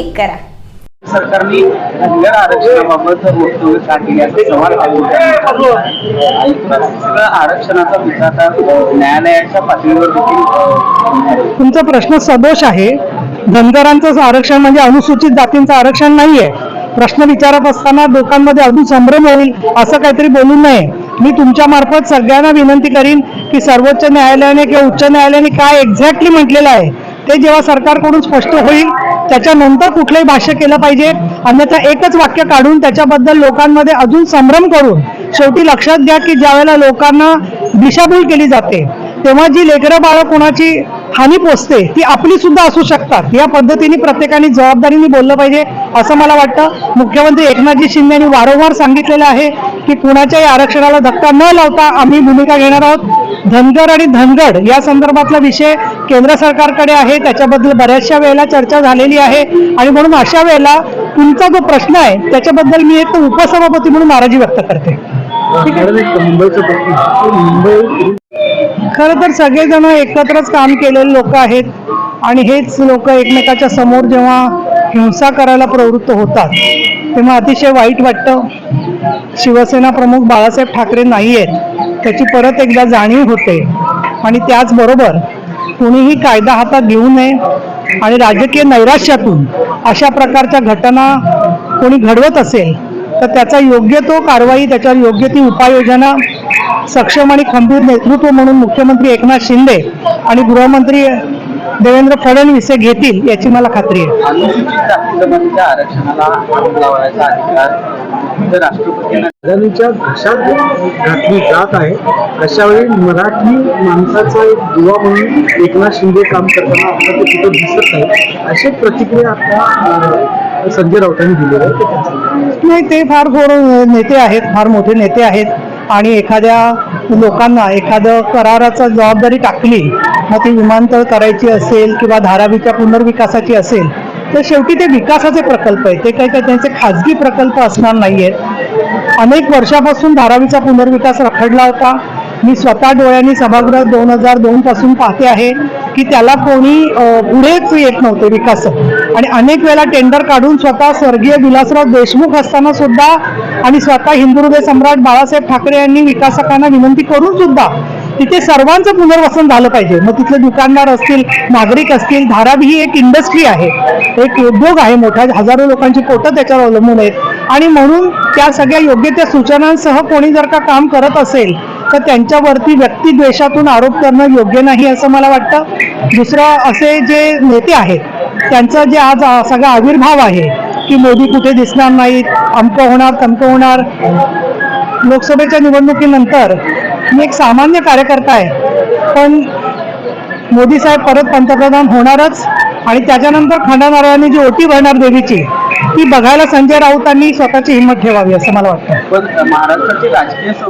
Click करा. सरकारने धनगर आरक्षणाबाबत वक्तव्य का केले असे सवाल आणि सगळं आरक्षणाचा मुद्दा आता न्यायालयाच्या पातळीवर देखील अं, तुमचा प्रश्न सदोष आहे. धनगरांचं आरक्षण म्हणजे अनुसूचित जातींचं आरक्षण नाहीये. प्रश्न विचारत असताना लोकांमध्ये अजून संभ्रम होईल असं काहीतरी बोलू नये. मी तुमच्या मार्फत सगळ्यांना विनंती करीन की सर्वोच्च न्यायालयाने किंवा उच्च न्यायालयाने काय एक्झॅक्टली म्हटलेलं आहे ते जेव्हा सरकारकडून स्पष्ट होईल त्याच्यानंतर कुठलंही भाष्य केलं पाहिजे. अन्यथा एकच वाक्य काढून त्याच्याबद्दल लोकांमध्ये अजून संभ्रम करून शेवटी लक्षात घ्या की ज्यावेळेला लोकांना दिशाभूल केली जाते तेव्हा जी लेकरं बाळं कोणाची हानी पोचते ती आपली सुद्धा असू शकतात. या पद्धतीने प्रत्येकाने जबाबदारीने बोललं पाहिजे असं मला वाटतं. मुख्यमंत्री एकनाथजी शिंदे यांनी वारंवार सांगितलेलं आहे की कुणाच्याही आरक्षणाला धक्का न लावता आम्ही भूमिका घेणार आहोत. धनगर आणि धनगड या संदर्भातला विषय केंद्र सरकारकडे आहे. त्याच्याबद्दल बऱ्याचशा वेळेला चर्चा झालेली आहे. आणि म्हणून अशा वेळेला तुमचा जो प्रश्न आहे त्याच्याबद्दल मी एक उपसभापती म्हणून नाराजी व्यक्त करते. मुंबईचं प्रश्न मुंबई खरं तर सगळेजण एकत्रच काम केलेले लोक आहेत आणि हेच लोक एकमेकाच्या समोर जेव्हा हिंसा करायला प्रवृत्त होतात तेव्हा अतिशय वाईट वाटतं. शिवसेना प्रमुख बाळासाहेब ठाकरे नाही आहेत त्याची परत एकदा जाणीव होते. आणि त्याचबरोबर कुणीही कायदा हातात घेऊ नये आणि राजकीय नैराश्यातून अशा प्रकारच्या घटना कोणी घडवत असेल तर त्याचा योग्य तो कारवाई त्याच्यावर योग्य ती उपाययोजना सक्षम आणि खंबीर नेतृत्व म्हणून मुख्यमंत्री एकनाथ शिंदे आणि गृहमंत्री देवेंद्र फडणवीस हे घेतील याची मला खात्री आहे. अनुसूचित जाती जमातीच्या आरक्षणाला हात लावायचा अधिकार जर राष्ट्रपतींना अदानीच्या घशात घातली जात आहे. अशा वेळी मराठी माणसाचा एक दुवा म्हणून एकनाथ शिंदे काम करताना आपल्याला ते तिथं दिसत नाही. अशी प्रतिक्रिया आता संजय राऊतांनी दिलेली आहे? नाही ते फार थोर नेते आहेत फार मोठे नेते आहेत. आणि एखाद्या लोकांना एखादं कराराचा जबाबदारी टाकली मग ती विमानतळ करायची असेल किंवा धारावीच्या पुनर्विकासाची असेल तर शेवटी ते विकासाचे प्रकल्प आहेत. ते काही काही त्यांचे खाजगी प्रकल्प असणार नाही आहेत अनेक वर्षापासून धारावीचा पुनर्विकास रखडला होता. मी स्वतः डोळ्यांनी सभागृहात दोन हजार दोन पासून पाहते आहे की त्याला कोणी पुढेच येत नव्हते विकासक. आणि अनेक वेळेला टेंडर काढून स्वतः स्वर्गीय विलासराव देशमुख असताना सुद्धा आणि स्वतः हिंदू हृदय सम्राट बाळासाहेब ठाकरे यांनी विकासकांना विनंती करून सुद्धा तिथे सर्वांचं पुनर्वसन झालं पाहिजे. मग तिथले दुकानदार असतील नागरिक असतील धारावी ही एक इंडस्ट्री आहे. एक उद्योग आहे मोठा हजारो लोकांची पोटं त्याच्यावर अवलंबून आहेत. आणि म्हणून त्या सगळ्या योग्य त्या सूचनांसह कोणी जर का काम करत असेल तर त्यांच्यावरती व्यक्तिद्वेषातून आरोप करणं योग्य नाही असं मला वाटतं. दुसरं असे जे नेते आहेत त्यांचा जे आज सगळा आविर्भाव आहे की मोदी कुठे दिसणार नाहीत अमकं होणार तमकं होणार. लोकसभेच्या निवडणुकीनंतर मी एक सामान्य कार्यकर्ता आहे पण मोदी साहेब परत पंतप्रधान होणारच आणि त्याच्यानंतर खंडानारायणी जी ओटी भरणार देवीची ती बघायला संजय राऊतांनी स्वतःची हिंमत ठेवावी असं मला वाटतं. पण महाराष्ट्राची राजकीय